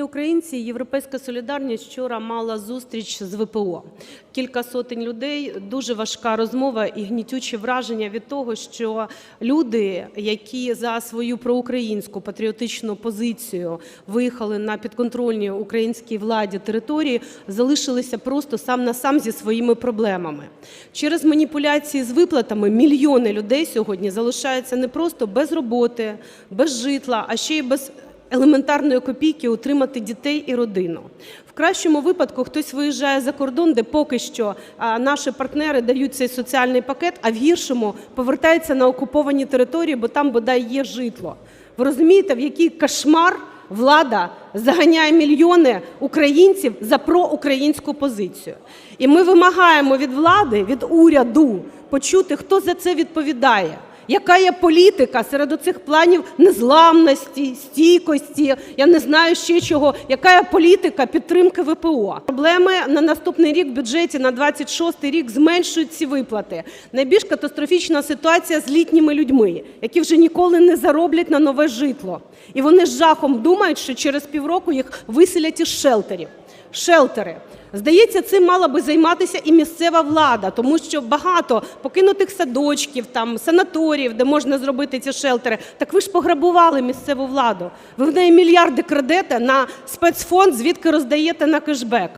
Шановні українці, Європейська солідарність вчора мала зустріч з ВПО. Кілька сотень людей, дуже важка розмова і гнітючі враження від того, що люди, які за свою проукраїнську патріотичну позицію виїхали на підконтрольні українській владі території, залишилися просто сам на сам зі своїми проблемами. Через маніпуляції з виплатами мільйони людей сьогодні залишаються не просто без роботи, без житла, а ще й без елементарної копійки утримати дітей і родину. В кращому випадку хтось виїжджає за кордон, де поки що наші партнери дають цей соціальний пакет, а в гіршому повертається на окуповані території, бо там бодай є житло. Ви розумієте, в який кошмар влада заганяє мільйони українців за проукраїнську позицію. І ми вимагаємо від влади, від уряду почути, хто за це відповідає. Яка є політика серед оцих планів незламності, стійкості, я не знаю ще чого, яка є політика підтримки ВПО? Проблеми на наступний рік в бюджеті на 26 рік зменшують ці виплати. Найбільш катастрофічна ситуація з літніми людьми, які вже ніколи не зароблять на нове житло. І вони з жахом думають, що через півроку їх виселять із шелтерів. Шелтери. Здається, цим мала би займатися і місцева влада, тому що багато покинутих садочків, там санаторіїв, де можна зробити ці шелтери. Так ви ж пограбували місцеву владу. Ви в неї мільярди крадете на спецфонд, звідки роздаєте на кешбек.